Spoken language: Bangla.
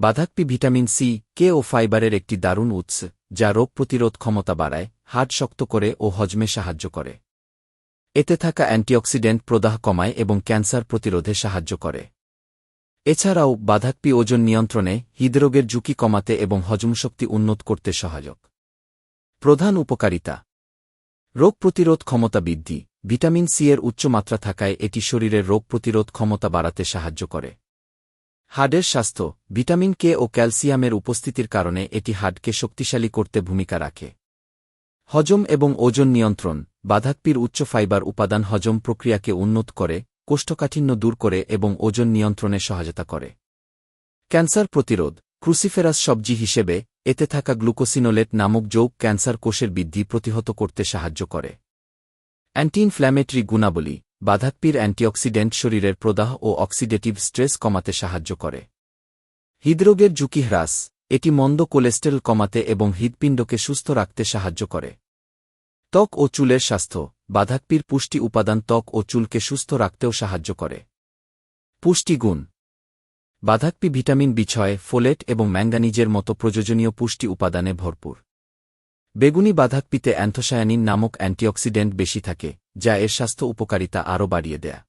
বাধাকপি ভিটামিন সি, কে ও ফাইবারের একটি দারুণ উৎস, যা রোগ প্রতিরোধ ক্ষমতা বাড়ায়, হাড় শক্ত করে ও হজমে সাহায্য করে। এতে থাকা অ্যান্টিঅক্সিডেন্ট প্রদাহ কমায় এবং ক্যান্সার প্রতিরোধে সাহায্য করে। এছাড়াও বাধাকপি ওজন নিয়ন্ত্রণে হৃদরোগের ঝুঁকি কমাতে এবং হজমশক্তি উন্নত করতে সহায়ক। প্রধান উপকারিতা। রোগ প্রতিরোধ ক্ষমতা বৃদ্ধি। ভিটামিন সি এর উচ্চ মাত্রা থাকায় এটি শরীরের রোগ প্রতিরোধ ক্ষমতা বাড়াতে সাহায্য করে। হাড়ের স্বাস্থ্য, ভিটামিন কে ও ক্যালসিয়ামের উপস্থিতির কারণে এটি হাড়কে শক্তিশালী করতে ভূমিকা রাখে। হজম এবং ওজন নিয়ন্ত্রণ, বাধাকপির উচ্চ ফাইবার উপাদান হজম প্রক্রিয়াকে উন্নত করে, কোষ্ঠকাঠিন্য দূর করে এবং ওজন নিয়ন্ত্রণে সহায়তা করে। ক্যান্সার প্রতিরোধ, ক্রুসিফেরাস সবজি হিসেবে, এতে থাকা গ্লুকোসিনোলেট নামক যৌগ ক্যান্সার কোষের বৃদ্ধি প্রতিহত করতে সাহায্য করে। অ্যান্টি ইনফ্ল্যামেটরি গুণাবলী বাধাকপির অ্যান্টিঅক্সিডেন্ট শরীরের প্রদাহ ও অক্সিডেটিভ স্ট্রেস কমাতে সাহায্য করে। হৃদরোগের ঝুঁকি হ্রাস, এটি মন্দ কোলেস্টেরল কমাতে এবং হৃদপিণ্ডকে সুস্থ রাখতে সাহায্য করে। ত্বক ও চুলের স্বাস্থ্য বাধাকপির পুষ্টি উপাদান ত্বক ও চুলকে সুস্থ রাখতেও সাহায্য করে। পুষ্টিগুণ বাধাকপি ভিটামিন বি ছয়, ফোলেট এবং ম্যাঙ্গানিজের মতো প্রয়োজনীয় পুষ্টি উপাদানে ভরপুর। বেগুনি বাধাকপিতে অ্যান্থোসায়ানিন নামক অ্যান্টিঅক্সিডেন্ট বেশি থাকে। যা এর স্বাস্থ্য উপকারিতা আরও বাড়িয়ে দেয়।